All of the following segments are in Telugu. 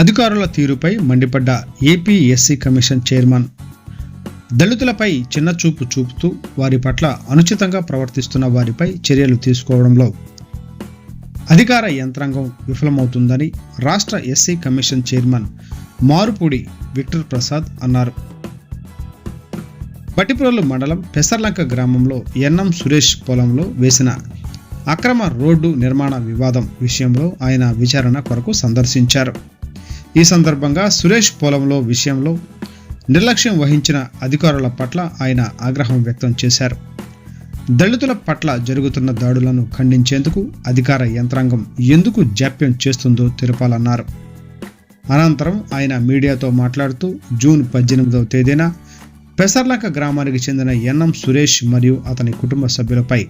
అధికారుల తీరుపై మండిపడ్డ ఏపీ ఎస్సీ కమిషన్ చైర్మన్ దళితులపై చిన్నచూపు చూపుతూ వారి పట్ల అనుచితంగా ప్రవర్తిస్తున్న వారిపై చర్యలు తీసుకోవడంలో అధికార యంత్రాంగం విఫలమవుతుందని రాష్ట్ర SC commission chairman Marupudi Victor Prasad అన్నారు. పట్టిప్రోలు మండలం పెసర్లంక గ్రామంలో ఎన్ఎం సురేష్ పొలంలో వేసిన అక్రమ రోడ్డు నిర్మాణ వివాదం విషయంలో ఆయన విచారణ కొరకు సందర్శించారు. ఈ సందర్భంగా సురేష్ పొలంలో విషయంలో నిర్లక్ష్యం వహించిన అధికారుల పట్ల ఆయన ఆగ్రహం వ్యక్తం చేశారు. దళితుల పట్ల జరుగుతున్న దాడులను ఖండించేందుకు అధికార యంత్రాంగం ఎందుకు జాప్యం చేస్తుందో తెలపాలన్నారు. అనంతరం ఆయన మీడియాతో మాట్లాడుతూ జూన్ పద్దెనిమిదవ తేదీన పెసర్లక గ్రామానికి చెందిన ఎన్ఎం సురేష్ మరియు అతని కుటుంబ సభ్యులపై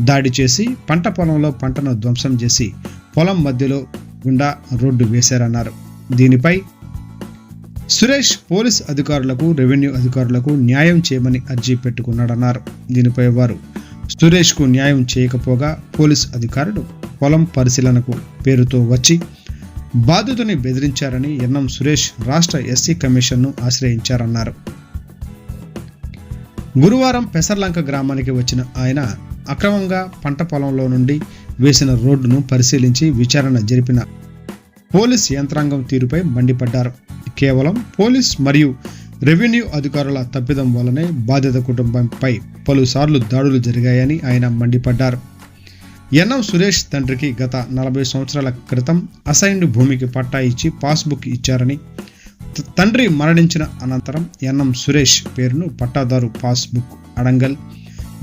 దాడి చేసి పంట పొలంలో పంటను ధ్వంసం చేసి పొలం మధ్యలో గుండా రోడ్డు వేశారన్నారు. దీనిపై సురేష్ పోలీస్ అధికారులకు రెవెన్యూ అధికారులకు న్యాయం చేయమని అర్జీ పెట్టుకున్నాడన్నారు. దీనిపై వారు సురేష్కు న్యాయం చేయకపోగా పోలీస్ అధికారులు పొలం పరిశీలనకు పేరుతో వచ్చి బాధితుని బెదిరించారని ఎన్ఎం సురేష్ రాష్ట్ర ఎస్సీ కమిషన్ను ఆశ్రయించారన్నారు. గురువారం పెసర్లంక గ్రామానికి వచ్చిన ఆయన అక్రమంగా పంట పొలంలో నుండి వేసిన రోడ్డును పరిశీలించి విచారణ జరిపిన పోలీస్ యంత్రాంగం తీరుపై మండిపడ్డారు. కేవలం పోలీస్ మరియు రెవెన్యూ అధికారుల తప్పిదం వల్లనే బాధిత కుటుంబంపై పలుసార్లు దాడులు జరిగాయని ఆయన మండిపడ్డారు. ఎన్ఎం సురేష్ తండ్రికి గత నలభై సంవత్సరాల క్రితం అసైన్డ్ భూమికి పట్టా ఇచ్చి పాస్బుక్ ఇచ్చారని తండ్రి మరణించిన అనంతరం ఎన్ఎం సురేష్ పేరును పట్టాదారు పాస్బుక్ అడంగల్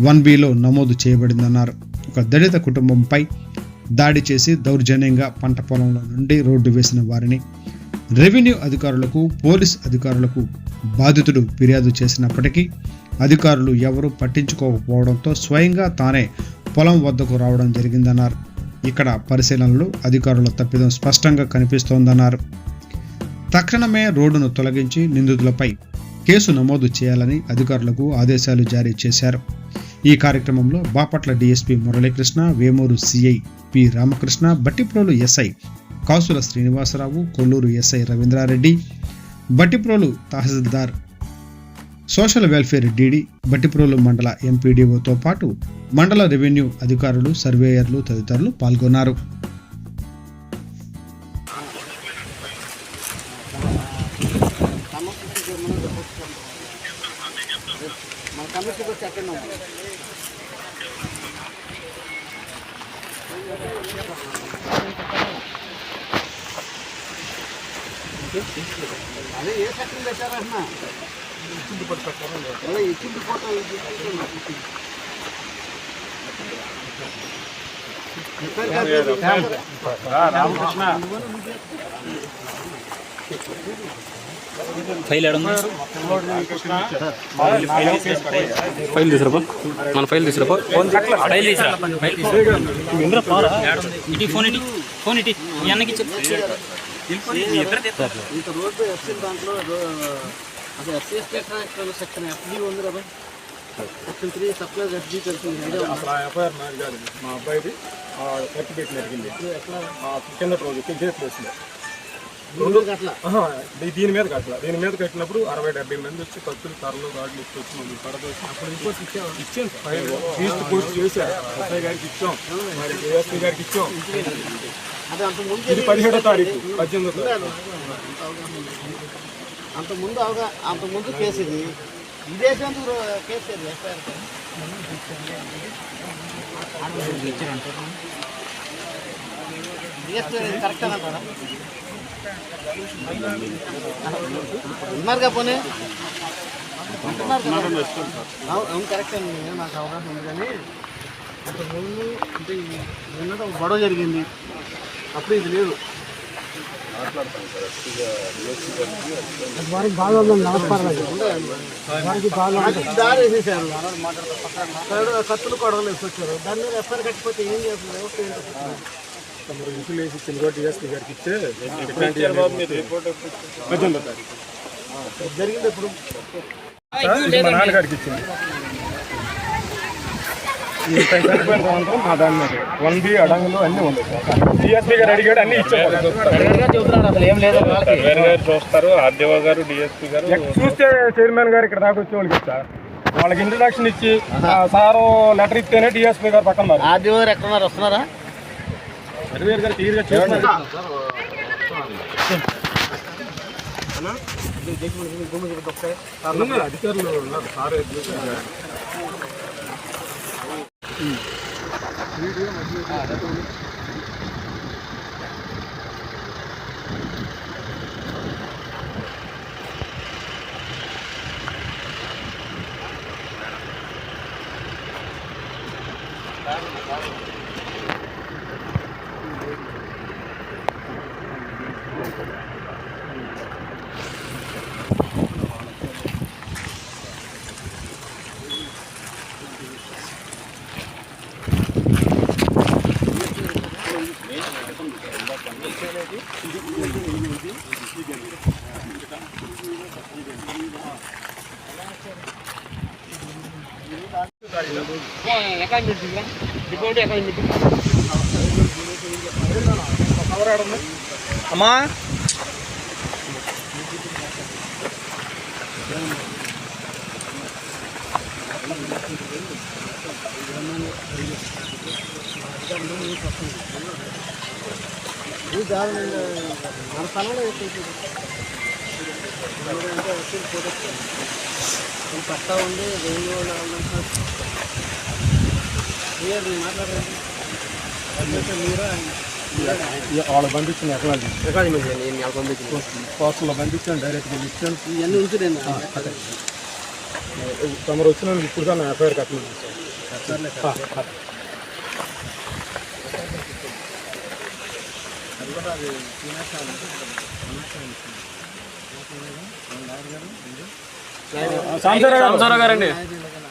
వన్ బిలో నమోదు చేయబడిందన్నారు. ఒక దళిత కుటుంబంపై దాడి చేసి దౌర్జన్యంగా పంట పొలంలో నుండి రోడ్డు వేసిన వారిని రెవెన్యూ అధికారులకు పోలీస్ అధికారులకు బాధితుడు ఫిర్యాదు చేసినప్పటికీ అధికారులు ఎవరూ పట్టించుకోకపోవడంతో స్వయంగా తానే పొలం వద్దకు రావడం జరిగిందన్నారు. ఇక్కడ పరిశీలనలు అధికారుల తప్పిదం స్పష్టంగా కనిపిస్తోందన్నారు. తక్షణమే రోడ్డును తొలగించి నిందితులపై కేసు నమోదు చేయాలని అధికారులకు ఆదేశాలు జారీ చేశారు. ఈ కార్యక్రమంలో Bapatla DSP Muralikrishna Vemuru CI P Ramakrishna Bhattiprolu SI Kasula Srinivasarao Kolluru SI Ravindra Reddy Bhattiprolu tahsildar social welfare DD Bhattiprolu మండల ఎంపీడీఓతో పాటు మండల రెవెన్యూ అధికారులు సర్వేయర్లు తదితరులు పాల్గొన్నారు. మన వచ్చి ఎక్కడ అదే ఏ సెక్షన్ పెట్టారన్నా ఇచ్చింది ఫోటో పెట్టారు ఇచ్చింది ఫోటో ఇది ఫైల్ ఫైల్ తీసుకురా మన ఫైల్ తీసుకురా. ఫైల్ ఇటీ ఫోన్ ఇటీ. ఫోన్ ఇటీ. మీ అన్నకి సెక్షన్ ఎఫ్జీ ఉంది కదా సెక్షన్ త్రీ సప్లై ఎఫ్జీ తెలిసింది ఎఫ్ఐఆర్ నాది కాదు మా అబ్బాయిది కట్టి పెట్టి జరిగింది ఆ కింద రోజు కేసులు వచ్చింది రెండు అట్లా ఆహా, దీ- దీని మీద కట్టల? దీని మీద కట్టినప్పుడు అరవై డెబ్బై మంది వచ్చి కత్తులు కర్రలు రాడ్లు ఇచ్చి మమ్మల్ని పడదోసి అప్పుడు ఇంకోటి ఇచ్చాం ఇచ్చాం ఫైల్ ఫీజు పోస్ట్ చేశారు. ఎస్ఐ గారికి ఇచ్చాం. మరి ఏఎస్పీ గారికి ఇచ్చాం. అదే అంత ముందు ఇది పదిహేడో తారీఖు పద్దెనిమిదో తారీఖు. అంత ముందు అవగా అంత ముందు కేసు ఇది. ఇదేసేందుకు కేసు ఇది ఎఫ్ఐఆర్ కరెక్ట్ అంటారా ఉన్నారుగా పోనీ? అవును కరెక్ట్ అండి నాకు అవగాహన ఉంది కానీ అంత ముందు అంటే ఈ నిన్నటి ఒక గొడవ జరిగింది. అప్పుడు ఇది లేదు. వారికి బాగా నమస్కారం వారికి బాగా దారి వేసేసారు కత్తులు కొడవలు వేసుకొచ్చారు దాని మీద ఎఫ్ఐఆర్ కట్టిపోతే ఏం చేస్తుంది వ్యవస్థ ఏంటో మరి ఇంట్లో వేసి ఇచ్చిన కూడా డిఎస్పీ గారికి ఇస్తే ఇట్లాంటి పద్దెనిమిదో తారీఖు. జరిగింది ఇప్పుడు మా నాన్నగారికి ఇచ్చింది. చనిపోయిన సంవత్సరం మా దాని మీద. వన్ బి అడంగులు అన్నీ ఉన్నాయి. సార్ డిఎస్పీ గారు అడిగాడు అన్ని ఇచ్చారు. చూస్తారు ఆర్డీఓ గారు డిఎస్పీ గారు. చూస్తే చైర్మన్ గారు ఇక్కడ దాకా వచ్చే వాళ్ళకి సార్. వాళ్ళకి ఇంట్రడక్షన్ ఇచ్చి ఆ సారు లెటర్ ఇస్తేనే డిఎస్పీ గారు పక్కన ఆర్డీఓ గారు ఎక్కడున్నారు వస్తున్నారా? సర్వేర్ గారు క్లియర్గా చేస్తున్నారు ఉన్నారు, అధికారులు ఉన్నారు సార్ అమ్మా ఇది కాదు నేను మన స్థలంలో పట్టా ఉంది. రెండు వాళ్ళు పంపించిన ఎక్కడ పోస్టర్లో పంపించాను డైరెక్ట్గా ఇచ్చాను. ఇవన్నీ ఉంచుడండి తమరు వచ్చిన ఇప్పుడు కానీ ఎఫ్ఐఆర్ కట్టలేదు సంసారా గారండి రామసారా గారు కూడా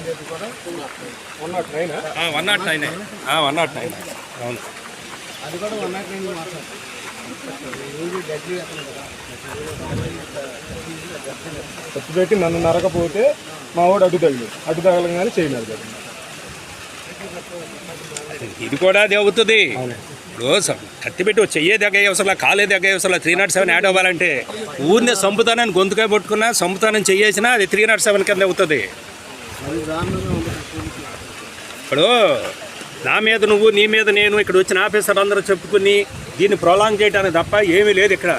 చేతి కూడా one nought nine one nought nine one nought nine అవును. అది కూడా వన్ నాట్ నైన్ మాత్రం ఖర్చు పెట్టి నన్ను నరకపోతే మా వాడు అడ్డు తగిలి అడ్డు తగలంగానే చేయలేదు కదా. ఇది కూడా అది అవుతుంది. ఇప్పుడు కత్తి పెట్టి చెయ్యే దగ్గర అవసరం కాలే దగ్గర అవసరం త్రీ నాట్ సెవెన్ యాడ్ అవ్వాలంటే ఊరినే సంపుతానని గొంతుకాయ పట్టుకున్నా సంపుతానని చెయ్యేసినా అది త్రీ నాట్ సెవెన్ కింద అవుతుంది. ఇప్పుడు నా మీద నువ్వు నీ మీద నేను ఇక్కడ వచ్చిన ఆఫీసర్ అందరూ చెప్పుకుని దీన్ని ప్రొలాంగ్ చేయడానికి తప్ప ఏమీ లేదు ఇక్కడ.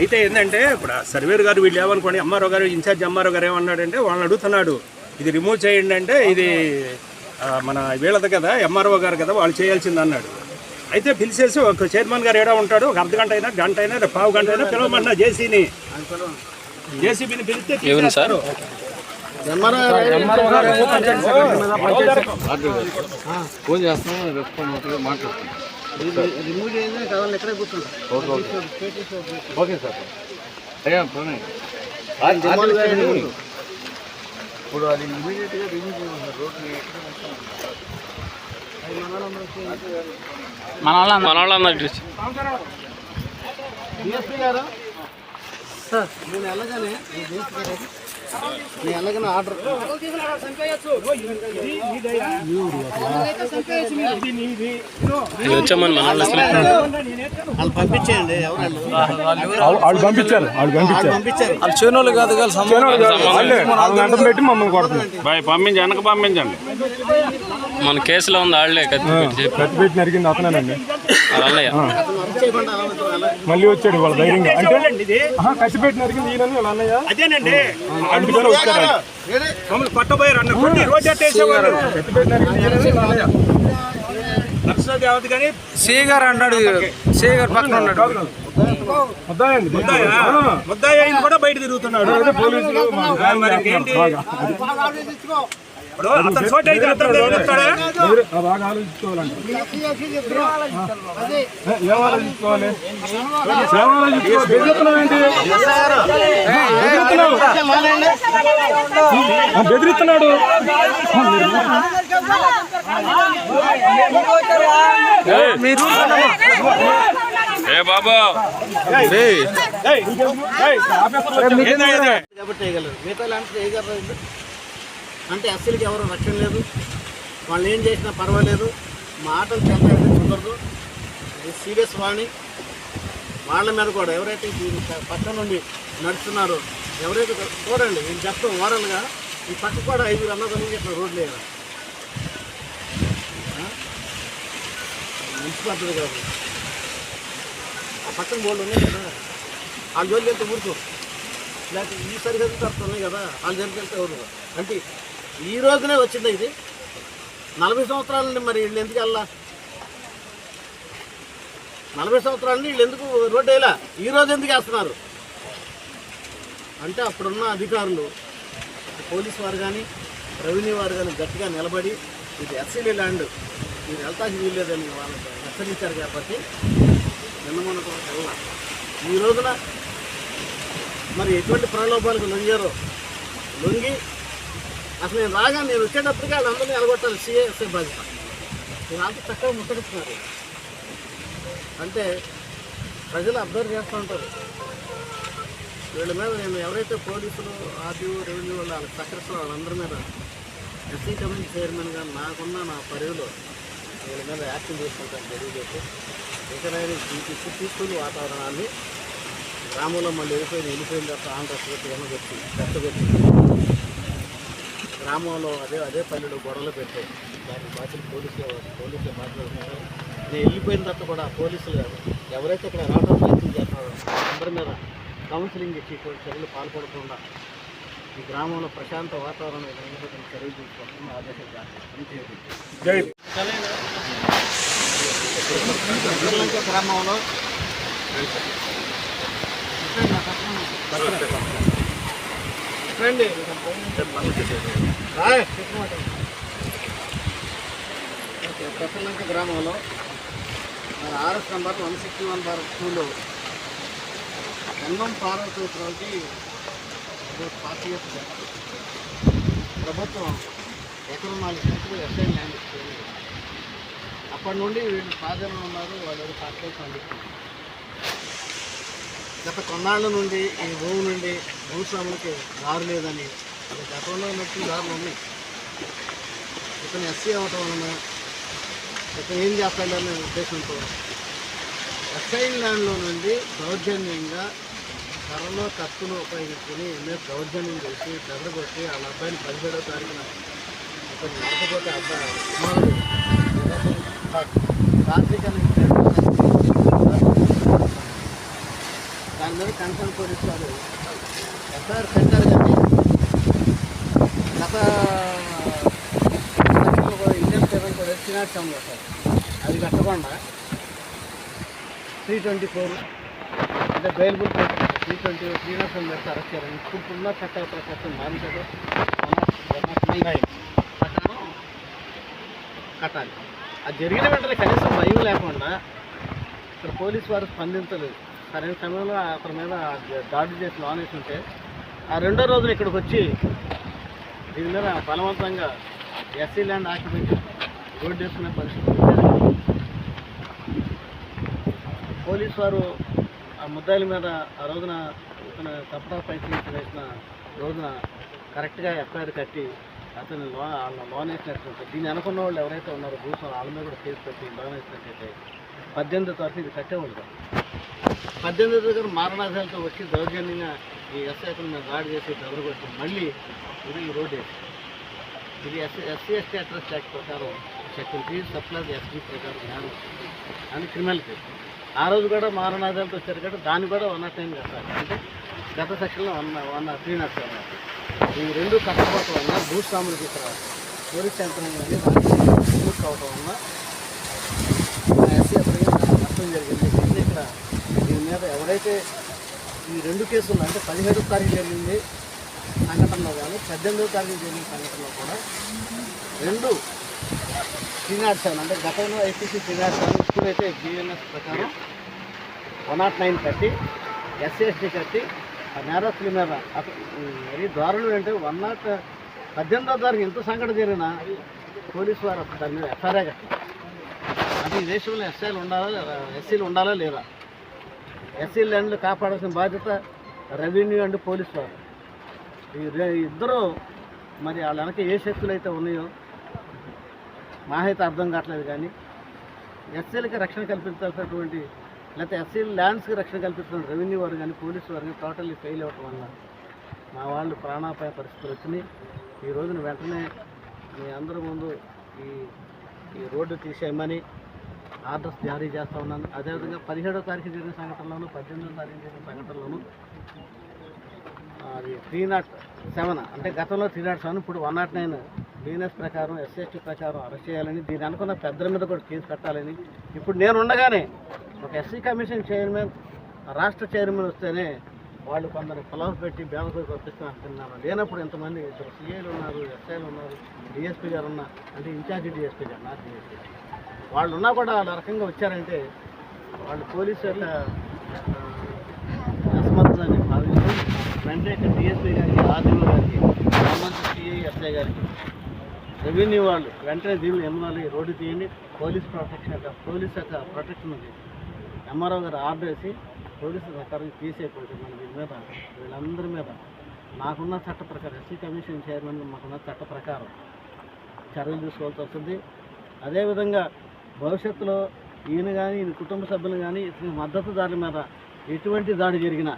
అయితే ఏంటంటే ఇప్పుడు సర్వేర్ గారు వీళ్ళు ఏమనుకోండి ఎంఆర్ఓ గారు ఇన్ఛార్జ్ ఎంఆర్ఓ గారు ఏమన్నాడంటే వాళ్ళని అడుగుతున్నాడు ఇది రిమూవ్ చేయండి అంటే ఇది మన వీళ్ళది కదా ఎంఆర్ఓ గారు కదా వాళ్ళు చేయాల్సింది అన్నాడు. అయితే పిలిచేసి ఒక చైర్మన్ గారు ఏడా ఉంటాడు ఒక అర్ధ గంట అయినా గంట అయినా రేపు పావు గంట అయినా పిలవమన్నా జేసీని. జేసీబీని పిలిస్తే సార్? తీసేస్తారు. ఫోన్ చేస్తాం మాట్లాడుతున్నాం రిమూవ్ చేయండి కావాలి ఎక్కడే కూర్చుంటాం ఓకే సార్. ఇప్పుడు అది ఇమీడియట్గా రిమూవ్ చేయమన్నారు రోడ్ని మన వాళ్ళ మన వాళ్ళ డిఎస్పీ గారు సార్ నేను వెళ్ళగానే ఆర్డర్ వచ్చామని మన వాళ్ళు వాళ్ళు పంపించేయండి ఎవరు వాళ్ళు? పంపించారు వాళ్ళు పంపించారు. పంపించారు. వాళ్ళు చేనోళ్ళు కాదు కాదు వాళ్ళే వాళ్ళని అడ్డం పెట్టి మమ్మల్ని బాయ్ పంపించి వెనక పంపించండి. మన కేసులో ఉంది వాళ్ళే కత్తి పెట్టి చెప్పి. కత్తి పెట్టి నరికింది అతనేనండి. మళ్ళీ వచ్చాడు వాళ్ళ ధైర్యంగా. అంటే ఆహా, కత్తి పెట్టి నరికింది ఈయన వాళ్ళ అన్నయ్య. అదేనండి? మమ్మల్ని పట్టబోయారు అన్న రోజు అట్టేసేవారు కానీ సీగారు అన్నాడు. సీగారు పక్కన ఉన్నాడు. ముద్దాయండి ముద్దాయ కూడా బయట తిరుగుతున్నాడు. పోలీసులు అతను చోటు అయితే అతను బాగా ఆలోచించుకోవాలంట ఏ, ఆలోచించుకోవాలి ఏం ఆలోచించుకోవాలి బెదిరిస్తున్నావు బెదిరిస్తున్నాడు ఏ బాబు? కాబట్టి వేయగలరు మిగతా లాంటి వేయగలరు? అంటే ఎస్సీలకి ఎవరు రక్షణ లేదు. వాళ్ళు ఏం చేసినా పర్వాలేదు. మాటలు చెప్పాలంటే కుదరదు. ఇది సీరియస్ వాణి వాళ్ళ మీద కూడా ఎవరైతే ఈ పక్క నుండి నడుస్తున్నారో ఎవరైతే చూడండి నేను చెప్తాం ఓరల్గా ఈ పక్క కూడా ఐదుగురు అన్నదమ్ములు ఇట్లా రోడ్లు వేయాలి మంచి పద్ధతి కాదు. ఆ పక్కన బోర్డు ఉన్నాయి కదా. ఆ జోలికి వెళ్తే ఊరుకో. లేకపోతే ఈ సరిహద్దు తప్ప కదా. వాళ్ళు జోలికి వెళ్తే ఎవరు అంటే ఈ రోజునే వచ్చింది ఇది? నలభై సంవత్సరాల నుండి మరి వీళ్ళు ఎందుకు వెళ్ళా నలభై సంవత్సరాల నుండి వీళ్ళు ఎందుకు రోడ్డు వేయలా? ఈ రోజు ఎందుకు వేస్తున్నారు? అంటే అప్పుడున్న అధికారులు పోలీస్ వారు కానీ రెవెన్యూ వారు కానీ గట్టిగా నిలబడి ఇది ఎస్సీడీ ల్యాండ్ మీరు వెళ్తానికి వీల్లేదని వాళ్ళకి హెచ్చరించారు కాబట్టి నిన్న మొన్న కూడా ఈ రోజున మరి ఎటువంటి ప్రలోభాలకు లొంగారో? లొంగి అసలు నేను రాగా నేను వచ్చేటప్పటికి వాళ్ళందరినీ ఎలగొట్టాలి సిఎస్ఏ బాధ్యత. నేను అంత చక్కగా ముట్టడుతున్నారు అంటే ప్రజలు అబ్జర్వ్ చేస్తూ ఉంటారు. వీళ్ళ మీద నేను ఎవరైతే పోలీసులు ఆర్టీఓ రెవెన్యూ వాళ్ళు వాళ్ళకి సహకరిస్తారో వాళ్ళందరి మీద ఎస్సీ కమిటీ చైర్మన్గా నాకున్న నా పరిధిలో వీళ్ళ మీద యాక్షన్ తీసుకుంటాను తెలియజేసి ఇకనైనా తీసి తీసుకుని వాతావరణాన్ని గ్రామంలో మళ్ళీ వెళ్ళిపోయిన వెళ్ళిపోయిన తర్వాత ఆంధ్రప్రదేశ్ వెనకొచ్చి పెద్దగొచ్చి గ్రామంలో అదే అదే పల్లెలు గొడవలు పెట్టాయి దాని బాధ్యత పోలీసులు పోలీసులు మాట్లాడుతున్నారు. నేను వెళ్ళిపోయిన తర్వాత కూడా పోలీసులు ఎవరైతే ఇక్కడ రావడం ప్రయత్నం చేస్తున్నారో అందరి మీద కౌన్సిలింగ్ ఇచ్చి ఇటువంటి చర్యలు పాల్పడకుండా ఈ గ్రామంలో ప్రశాంత వాతావరణం నిర్వహించడం చర్యలు తీసుకోవాలని ఆదేశం గ్రామంలో రండి. రాయ్, ఓకే, ప్రసన్నంక గ్రామంలో మన RS number one sixty one bar టూలో ఎన్నం పార్వతీపురాలకి పార్టీ యొక్క ప్రభుత్వం ఎకరం నాలుగు సెంట్లు ఎస్ఐ ల్యాండ్ ఇచ్చింది. అప్పటి నుండి వీళ్ళు ప్రాధాన్యం ఉన్నారు వాళ్ళు పార్టీ పండిస్తున్నారు. గత కొన్నాళ్ళ నుండి ఈ భూమి నుండి భూస్వాములకి దారు లేదని అది గతంలో ఉన్నట్టు దారులు ఉన్నాయి. ఇతను ఎస్సీ అవ్వటం వలన ఇతను ఏం చేస్తాడనే ఉద్దేశంతో ఎస్ఐ ల్యాండ్లో నుండి దౌర్జన్యంగా కర్రలో కత్తులు ఉపయోగించుకుని ఎన్నో దౌర్జన్యం చేసి బెదరగొట్టి వాళ్ళ అబ్బాయిని పదిహేడో తారీఖున ఇతను నడకపోతే అబ్బాయి కుమారుడు. రాత్రి దాని మీద కన్సర్న్ పోలీసు వారు ఎఫ్ఐఆర్ పెట్టారు కానీ గత ఇండియన్ సెవెన్ కూడా శ్రీనాథ్యంలో సార్. అది కట్టకుండా త్రీ ట్వంటీ ఫోర్ అంటే బెయిల్బుల్ త్రీ ట్వంటీ శ్రీనాథం పెడితే అరెస్ట్ చేయాలి. ఇప్పుడున్న చట్టాల ప్రకారం మారించదు. ప్రకారం కట్టాలి. అది జరిగిన వెంటనే కనీసం భయం లేకుండా ఇక్కడ పోలీసు వారు స్పందించలేదు. సరైన సమయంలో అతని మీద దాడి చేసి లానేసి ఉంటే ఆ రెండో రోజున ఇక్కడికి వచ్చి దీని మీద బలవంతంగా ఎస్సీ ల్యాండ్ ఆక్యుపెట్టి రోడ్డు వేసుకునే పరిస్థితి పోలీస్ వారు ఆ ముద్దాయిల మీద ఆ రోజున ఇతను తప్పడా పైకి వేసిన రోజున కరెక్ట్గా ఎఫ్ఐఆర్ కట్టి అతను లోన్ వాళ్ళ లోన్ వేసినట్టు దీన్ని అనుకున్న వాళ్ళు ఎవరైతే ఉన్నారో భూస్వామి వాళ్ళ మీద కూడా కేసు పెట్టి లోన్ వేసినట్టయితే పద్దెనిమిది వరకు ఇది కట్టేవాళ్ళు పద్దెనిమిది దగ్గర మారణాధాలతో వచ్చి దౌర్జన్యంగా ఈ ఎస్ఐ మీద దాడి చేసి కొట్టి మళ్ళీ ఇది ఈ రోడ్ వేసి ఇది SC SC ST atrocity act ప్రకారం సెక్షన్ త్రీ సప్లై ఎస్టీ ప్రకారం జ్ఞానం అని క్రిమినల్ కేసు. ఆ రోజు కూడా మారణాధాలతో వచ్చారు కాబట్టి దాన్ని కూడా వన్ నాట్ నైన్ కట్టాలి. అంటే గత సెక్షన్లో one one three nought seven ఈ రెండు కట్టకపోవటం వల్ల భూస్వాములకి ఇక్కడ పోలీస్ యంత్రం కానీ కావటం అవటం వల్ల ఎస్సీ అప్పటికే నష్టం జరిగింది. మీద ఎవరైతే ఈ రెండు కేసులు అంటే పదిహేడు తారీఖు జరిగింది సంఘటనలో కానీ పద్దెనిమిదో తారీఖు జరిగిన సంఘటనలో కూడా రెండు త్రీనాట్ సెవెన్ అంటే గతంలో ఐపీసీ త్రీనాట్ సెవెన్ ఇప్పుడైతే బిఎన్ఎస్ ప్రకారం వన్ నాట్ నైన్ కట్టి ఎస్సీ ఎస్టీ కట్టి ఆ నేరస్తుల మీద అసలు మరీ అంటే వన్ నాట్ పద్దెనిమిదో తారీఖు ఎంత సంఘటన జరిగినా పోలీసు వారు దాని మీద ఎఫ్ఐఆర్ కట్టారు. అంటే ఈ దేశంలో ఎస్ఐలు ఉండాలా లేదా ఎస్సీలు ఉండాలా లేదా? ఎస్సీ ల్యాండ్లు కాపాడాల్సిన బాధ్యత రెవెన్యూ అండ్ పోలీస్ వారు. ఈ ఇద్దరు మరి వాళ్ళ వెనక ఏ శక్తులు అయితే ఉన్నాయో మాహైతే అర్థం కావట్లేదు కానీ ఎస్సీలకి రక్షణ కల్పించాల్సినటువంటి లేకపోతే ఎస్సీ ల్యాండ్స్కి రక్షణ కల్పిస్తున్న రెవెన్యూ వారు కానీ పోలీసు వారు కానీ టోటల్లీ ఫెయిల్ అవ్వటం వల్ల మా వాళ్ళు ప్రాణాపాయ పరిస్థితులు వచ్చినాయి. ఈ రోజున వెంటనే మీ అందరి ముందు ఈ ఈ రోడ్డు తీసేయమని ఆర్డర్స్ జారీ చేస్తూ ఉన్నాను. అదేవిధంగా పదిహేడో తారీఖు జరిగిన సంఘటనలోను పద్దెనిమిదో తారీఖు జరిగిన సంఘటనలోను అది త్రీ నాట్ సెవెన్ అంటే గతంలో త్రీ నాట్ సెవెన్ ఇప్పుడు వన్ నాట్ నైన్ బిజినెస్ ప్రకారం ఎస్ఎస్టీ ప్రకారం అరెస్ట్ చేయాలని దీని అనుకున్న పెద్దల మీద కూడా కేసు పెట్టాలని. ఇప్పుడు నేను ఉండగానే ఒక ఎస్సీ కమిషన్ చైర్మన్ రాష్ట్ర చైర్మన్ వస్తేనే వాళ్ళు కొందరు పొలం పెట్టి బేలపై పంపిస్తాను అంటున్నారు లేనప్పుడు ఇంతమంది ఇద్దరు సీఏలు ఉన్నారు ఎస్ఐలు ఉన్నారు డిఎస్పీ గారు ఉన్నా అంటే ఇన్ఛార్జి డిఎస్పీ గారు నా డిఎస్పీ వాళ్ళు ఉన్నా కూడా వాళ్ళ రకంగా వచ్చారంటే వాళ్ళు పోలీసు యొక్క ఆ, భావించి వెంటనే వెంటనే డిఎస్పీ గారికి ఆర్డీఓ గారికి సంబంధిత సిఐ ఎస్ఐ గారికి రెవెన్యూ వాళ్ళు వెంటనే దీన్ని ఎమ్మెల్యే రోడ్డు తీయండి. పోలీస్ ప్రొటెక్షన్ యొక్క పోలీస్ యొక్క ప్రొటెక్షన్ ఉంది. ఎంఆర్ఓ గారు ఆర్డర్ వేసి పోలీసు ప్రకారం తీసేయకూడదు మన దీని మీద వీళ్ళందరి మీద. నాకున్న చట్ట ప్రకారం ఎస్సీ కమిషన్ చైర్మన్ మాకున్న చట్ట ప్రకారం చర్యలు తీసుకోవాల్సి వస్తుంది. అదేవిధంగా భవిష్యత్తులో ఈయన కానీ ఈయన కుటుంబ సభ్యులు కానీ ఇతని మద్దతుదారుల మీద ఎటువంటి దాడి జరిగినా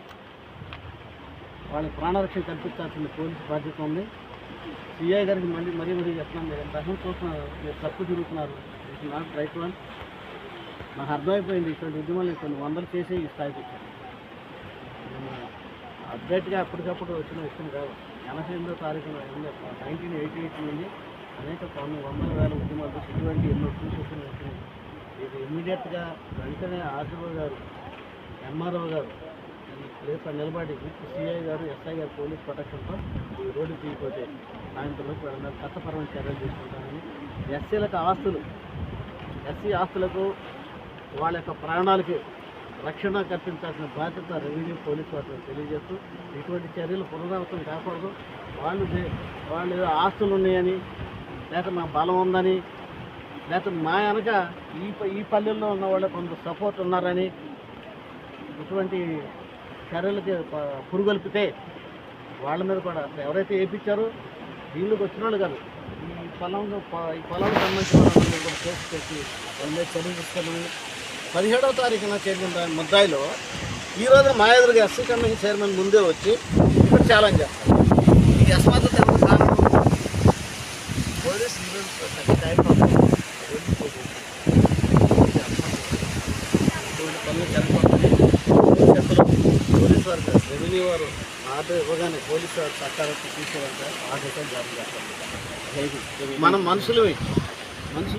వాళ్ళ ప్రాణరక్షణ కల్పించాల్సిన పోలీసు బాధ్యత ఉంది. సిఐ గారికి మళ్ళీ మరీ మరీ చెప్తున్నాను మీరు దహం చూస్తున్నారు మీరు తప్పు తిరుగుతున్నారు ఇట్ నాట్ రైట్ వన్. నాకు అర్థమైపోయింది ఇటువంటి ఉద్యమాలు కొన్ని వందలు చేసి ఈ స్థాయికి. వచ్చాను అప్డేట్గా అప్పటికప్పుడు వచ్చిన విషయం కాదు. ఎనభై ఎనిమిదో తారీఖున నైన్టీన్ ఎయిటీ ఎయిట్ నుండి అనేక కొన్ని వందల వేల ఉద్యమాలతో ఇటువంటి ఎన్నో చూసుకుని వచ్చినాయి ఇది ఇమ్మీడియట్గా వెంటనే ఆర్డీఓ గారు ఎంఆర్ఓ గారు ఈ ప్లేస్ నిలబడి సిఐ గారు ఎస్ఐ గారు పోలీస్ ప్రొటెక్షన్తో ఈ రోడ్డు తీయకపోతే సాయంత్రంలోకి వెళ్ళడం చట్టపరమైన చర్యలు తీసుకుంటామని ఎస్సీలకు ఆస్తులు ఎస్సీ ఆస్తులకు వాళ్ళ యొక్క ప్రాణాలకి రక్షణ కల్పించాల్సిన బాధ్యత రెవెన్యూ పోలీసు వారికి తెలియజేస్తూ ఇటువంటి చర్యలు పునరావృతం కాకూడదు. వాళ్ళు వాళ్ళు ఏదో ఆస్తులు ఉన్నాయని లేకపోతే మా బలం ఉందని లేకపోతే మా వెనక ఈ ఈ పల్లెల్లో ఉన్న వాళ్ళు కొంత సపోర్ట్ ఉన్నారని ఇటువంటి చర్యలకి పురుగొల్పితే వాళ్ళ మీద కూడా ఎవరైతే వేయించారో వీళ్ళకి వచ్చిన వాళ్ళు కాదు. ఈ పొలం ఈ పొలం సంబంధించిన వాళ్ళ కేసు పెట్టి వాళ్ళ మీద చర్యలు పదిహేడవ తారీఖున చేరిన దాని ముద్దాయిలో ఈ రోజు మా ఎదురుగా ఎస్సీ కమిషన్ చైర్మన్ ముందే వచ్చి ఇప్పుడు ఛాలెంజ్ చేస్తారు. ఈ అసమర్థత this కారణం పోలీస్ ఈవెంట్ టైప్ ఆఫ్ ఇటువంటి పనులు జరగకూడదని వారు రెవెన్యూ వారు ఆర్డర్ ఇవ్వగానే పోలీసు వారు చట్టాలకు తీసేయాలంటే ఆర్డర్ జారీ చేస్తారు మనం మనుషులు మనుషులు